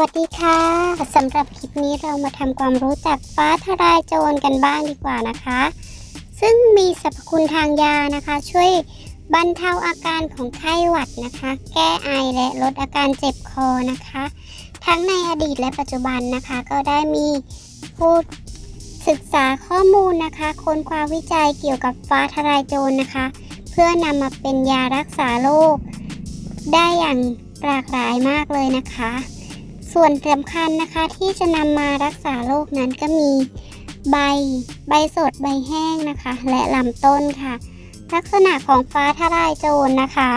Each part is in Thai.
วัสดีค่ะสำหรับคลิปนี้เรามาทำความรู้จักฟ้าทลายโจรกันบ้างดีกว่านะคะ ซึ่งมีสรรพคุณทางยานะคะ ช่วยบรรเทาอาการของไข้หวัดนะคะ แก้ไอและลดอาการเจ็บคอนะคะ ทั้งในอดีตและปัจจุบันนะคะ ก็ได้มีผู้ศึกษาข้อมูลนะคะ ค้นคว้าวิจัยเกี่ยวกับฟ้าทลายโจรนะคะ เพื่อนำมาเป็นยารักษาโรคได้อย่างหลากหลายมากเลยนะคะ ส่วนสำคัญนะคะที่จะนำมารักษาโรคนั้นก็มีใบ ใบสดใบแห้งนะคะ และลำต้นค่ะ ลักษณะของฟ้าทลายโจรนะคะ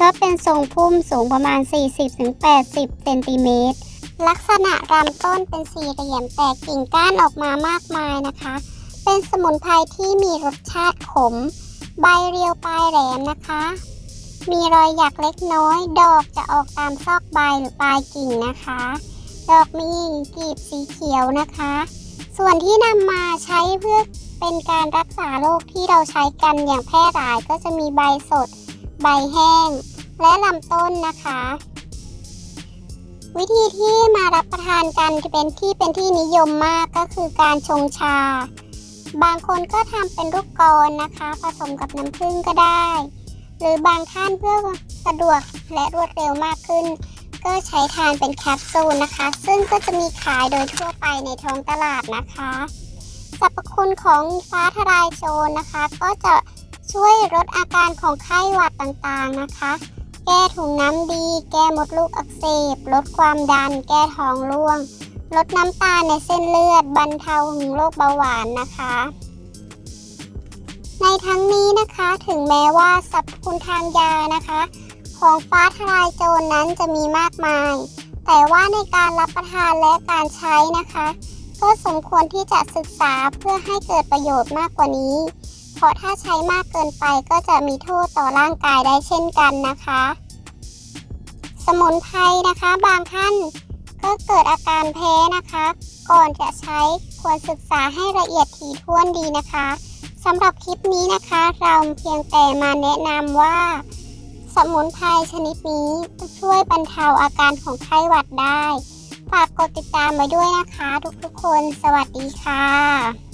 ก็เป็นทรงพุ่มสูงประมาณ 40-80 เซนติเมตรลักษณะลำต้นเป็นสี่เหลี่ยมแตกกิ่งก้านออกมามากมายนะคะ เป็นสมุนไพรที่มีรสชาติขม ใบเรียวปลายแหลมนะคะ มีรอยหยักเล็กน้อย ดอกจะออกตามซอกใบหรือปลายกิ่งนะคะ ดอกมีกลีบสีเขียวนะคะ ส่วนที่นำมาใช้เพื่อเป็นการรักษาโรคที่เราใช้กันอย่างแพร่หลายก็จะมีใบสด ใบแห้ง และลำต้นนะคะ วิธีที่มารับประทานกันเป็นที่เป็นที่นิยมมากก็คือการชงชา บางคนก็ทำเป็นลูกกลอนนะคะ ผสมกับน้ำผึ้งก็ได้ หรือบางท่านเพื่อสะดวกและรวดเร็วมากขึ้น ก็ใช้ทานเป็นแคปซูลนะคะ ซึ่งก็จะมีขายโดยทั่วไปในท้องตลาดนะคะสรรพคุณของฟ้าทลายโจรนะคะ ก็จะช่วยลดอาการของไข้หวัดต่างๆนะคะ แก้ถุงน้ำดี แก้มดลูกอักเสบ ลดความดัน แก้ท้องร่วง ลดน้ำตาลในเส้นเลือด บรรเทาถึงโรคเบาหวานนะคะ ในทั้ง นะคะ ถึงแม้ว่าสรรพคุณทางยานะคะ ของฟ้าทลายโจรนั้นจะมีมากมาย แต่ว่าในการรับประทานและการใช้นะคะ ก็สมควรที่จะศึกษาเพื่อให้เกิดประโยชน์มากกว่านี้ เพราะถ้าใช้มากเกินไปก็จะมีโทษต่อร่างกายได้เช่นกันนะคะ สมุนไพรนะคะบางท่านก็เกิดอาการแพ้นะคะ ก่อนจะใช้ควรศึกษาให้ละเอียดถี่ถ้วนดีนะคะ สำหรับคลิปนี้นะคะ เราเพียงแต่มาแนะนำว่า สมุนไพรชนิดนี้ช่วยบรรเทาอาการของไข้หวัดได้ ฝากกดติดตามไว้ด้วยนะคะ ทุกๆคน สวัสดีค่ะ